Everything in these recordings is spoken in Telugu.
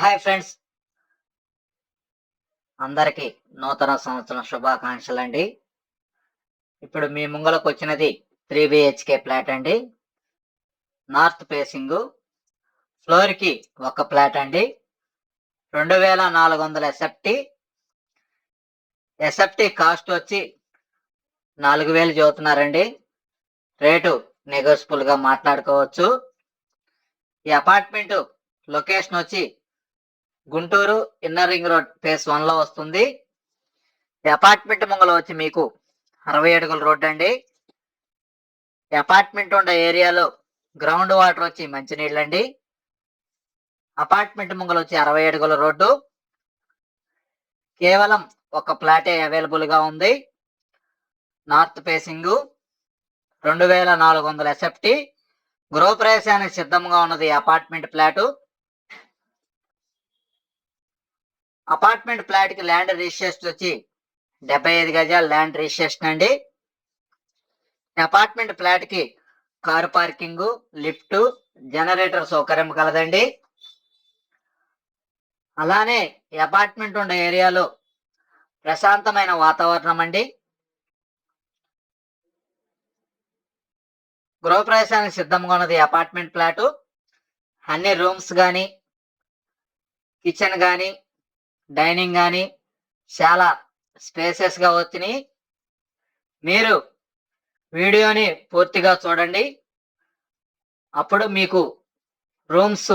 Hi friends. అందరికి నూతన సంవత్సరం శుభాకాంక్షలు అండి. ఇప్పుడు మీ ముంగలకు వచ్చినది త్రీ బిహెచ్కే ఫ్లాట్ అండి. North facing. ఫ్లోర్కి ఒక ఫ్లాట్ అండి. రెండు వేల నాలుగు వందల ఎస్ఎఫ్టీ. ఎస్ఎఫ్టీ కాస్ట్ వచ్చి నాలుగు వేలు చదువుతున్నారండి. రేటు నెగోషియబుల్గా మాట్లాడుకోవచ్చు. ఈ అపార్ట్మెంట్ లొకేషన్ వచ్చి Guntur inner ring road phase వన్లో వస్తుంది. అపార్ట్మెంట్ ముంగల వచ్చి మీకు అరవై అడుగుల రోడ్ అండి. అపార్ట్మెంట్ ఉండే ఏరియాలో గ్రౌండ్ వాటర్ వచ్చి మంచినీళ్ళు అండి అపార్ట్మెంట్ ముంగల వచ్చి అరవై అడుగుల రోడ్డు. కేవలం ఒక ప్లాటే అవైలబుల్గా ఉంది. నార్త్ ఫేసింగ్ రెండు వేల నాలుగు వందల ఎస్ఎఫ్టీ. గృహప్రవేశానికి సిద్ధంగా ఉన్నది అపార్ట్మెంట్ ప్లాటు అపార్ట్మెంట్ ఫ్లాట్కి ల్యాండ్ రిజిస్ట్రేషన్ వచ్చి డెబ్బై ఐదు గజాల ల్యాండ్ రిజిస్ట్రేషన్ అండి. అపార్ట్మెంట్ ఫ్లాట్కి కారు పార్కింగ్ లిఫ్ట్ జనరేటర్ సౌకర్యం కలదండి. అలానే ఈ అపార్ట్మెంట్ ఉండే ఏరియాలో ప్రశాంతమైన వాతావరణం అండి. గృహప్రవేశానికి సిద్ధంగా ఉన్నది అపార్ట్మెంట్ ఫ్లాటు. అన్ని రూమ్స్ కానీ కిచెన్ కానీ డైనింగ్ కానీ చాలా స్పేసెస్గా వచ్చినాయి. మీరు వీడియోని పూర్తిగా చూడండి. అప్పుడు మీకు రూమ్స్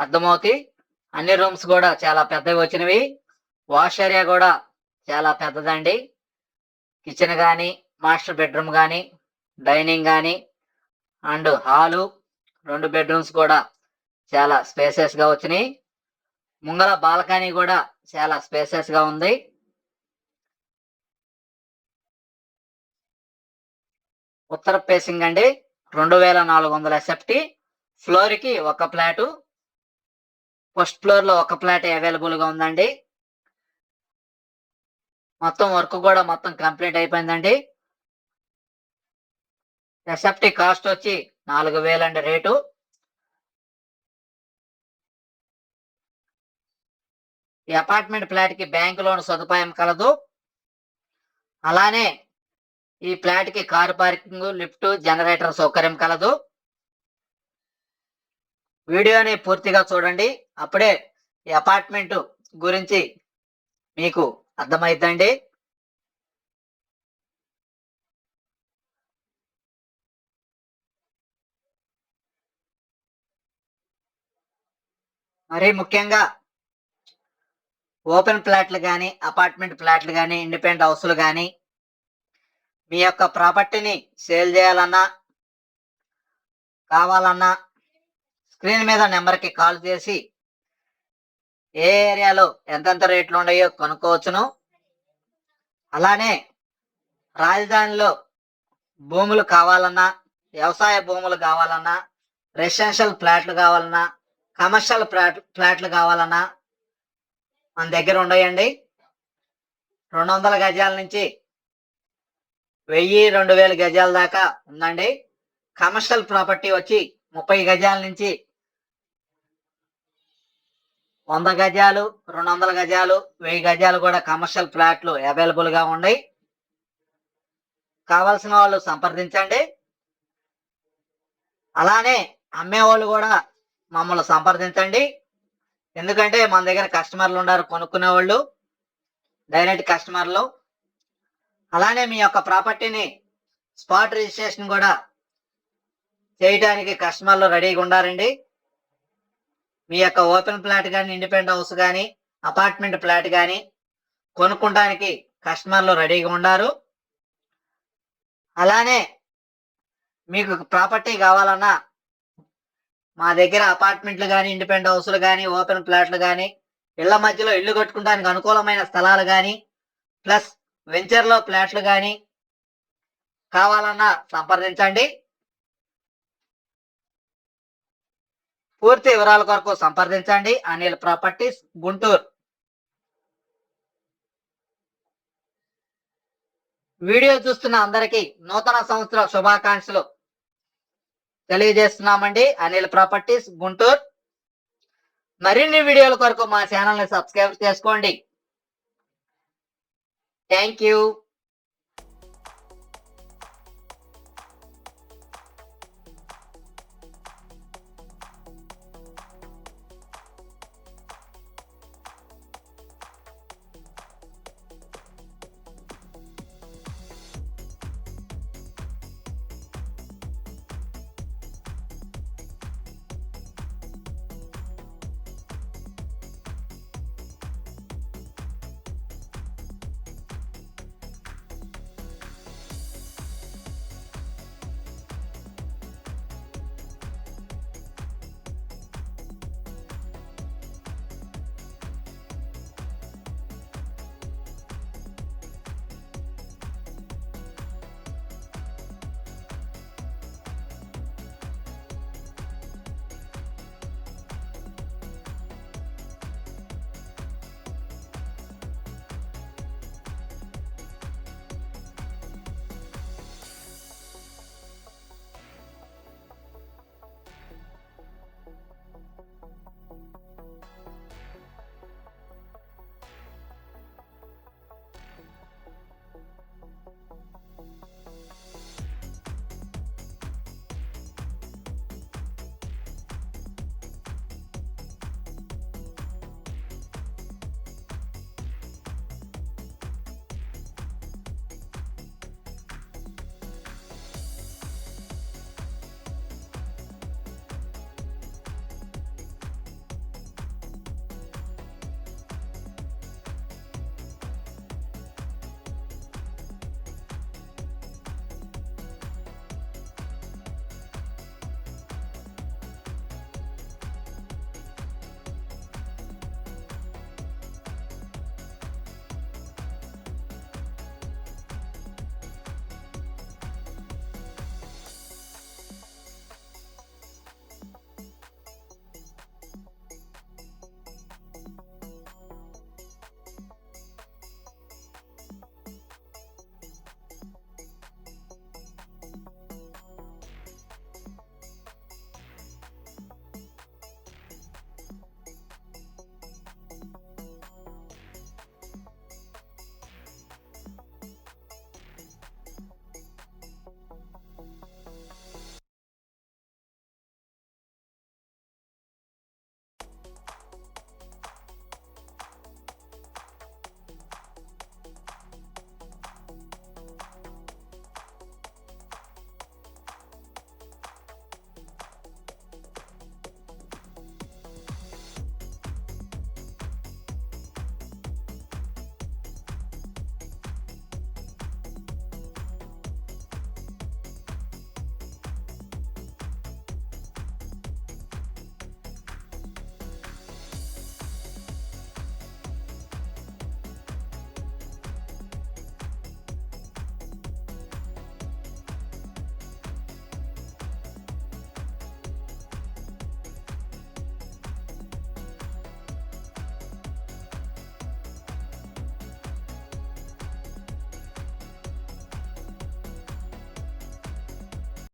అర్థమవుతాయి. అన్ని రూమ్స్ కూడా చాలా పెద్దవి వచ్చినవి. వాష్ ఏరియా కూడా చాలా పెద్దదండి. కిచెన్ కానీ మాస్టర్ బెడ్రూమ్ కానీ డైనింగ్ కానీ అండ్ హాలు రెండు బెడ్రూమ్స్ కూడా చాలా స్పేసెస్గా వచ్చినాయి. ముంగల బాల్కనీ కూడా చాలా స్పేసెస్గా ఉంది. ఉత్తర ఫేసింగ్ అండి. రెండు వేల నాలుగు వందల ఎస్ఎఫ్టి ఫ్లోర్కి ఒక ఫ్లాటు ఫస్ట్ ఫ్లోర్లో ఒక ఫ్లాట్ అవైలబుల్గా ఉందండి. మొత్తం వర్క్ కూడా మొత్తం కంప్లీట్ అయిపోయిందండి. ఎస్ఎఫ్టి కాస్ట్ వచ్చి నాలుగు వేలండి రేటు. ఈ అపార్ట్మెంట్ ఫ్లాట్కి బ్యాంక్ లోన్ సదుపాయం కలదు. అలానే ఈ ఫ్లాట్కి కార్ పార్కింగ్ లిఫ్ట్ జనరేటర్ సౌకర్యం కలదు. వీడియోని పూర్తిగా చూడండి. అప్పుడే ఈ అపార్ట్మెంట్ గురించి మీకు అర్థమైద్దండి. మరీ ముఖ్యంగా ఓపెన్ ఫ్లాట్లు కానీ అపార్ట్మెంట్ ఫ్లాట్లు కానీ ఇండిపెండెంట్ హౌస్లు కానీ మీ యొక్క ప్రాపర్టీని సేల్ చేయాలన్నా కావాలన్నా స్క్రీన్ మీద నెంబర్కి కాల్ చేసి ఏ ఏరియాలో ఎంతెంత రేట్లు ఉన్నాయో కొనుక్కోవచ్చును. అలానే రాజధానిలో భూములు కావాలన్నా వ్యవసాయ భూములు కావాలన్నా రెసిడెన్షియల్ ఫ్లాట్లు కావాలన్నా కమర్షియల్ ఫ్లాట్ ఫ్లాట్లు కావాలన్నా మన దగ్గర ఉండయండి. రెండు వందల గజాల నుంచి వెయ్యి రెండు వేల గజాల దాకా ఉందండి. కమర్షియల్ ప్రాపర్టీ వచ్చి ముప్పై గజాల నుంచి వంద గజాలు రెండు వందల గజాలు వెయ్యి గజాలు కూడా కమర్షియల్ ఫ్లాట్లు అవైలబుల్గా ఉన్నాయి కావాల్సిన వాళ్ళు సంప్రదించండి. అలానే అమ్మేవాళ్ళు కూడా మమ్మల్ని సంప్రదించండి. ఎందుకంటే మన దగ్గర కస్టమర్లు ఉన్నారు కొనుక్కునే వాళ్ళు డైరెక్ట్ కస్టమర్లు అలానే మీ యొక్క ప్రాపర్టీని స్పాట్ రిజిస్ట్రేషన్ కూడా చేయడానికి కస్టమర్లు రెడీగా ఉండారండి మీ యొక్క ఓపెన్ ఫ్లాట్ కానీ ఇండిపెండెంట్ హౌస్ కానీ అపార్ట్మెంట్ ఫ్లాట్ కానీ కొనుక్కోడానికి కస్టమర్లు రెడీగా ఉన్నారు అలానే మీకు ప్రాపర్టీ కావాలన్నా మా దగ్గర అపార్ట్మెంట్లు కానీ ఇండిపెండెంట్ హౌస్లు కానీ ఓపెన్ ఫ్లాట్లు కానీ ఇళ్ళ మధ్యలో ఇల్లు కట్టుకోవడానికి అనుకూలమైన స్థలాలు కానీ ప్లస్ వెంచర్లో ఫ్లాట్లు కానీ కావాలన్నా సంప్రదించండి. పూర్తి వివరాల కొరకు సంప్రదించండి. అనిల్ ప్రాపర్టీస్ గుంటూరు. వీడియో చూస్తున్న అందరికీ నూతన సంవత్సర శుభాకాంక్షలు. తెలియజేస్తున్నామండి. అనిల్ ప్రాపర్టీస్ గుంటూరు. మరిన్ని వీడియోల కొరకు మా ఛానల్ని సబ్స్క్రైబ్ చేసుకోండి. Thank you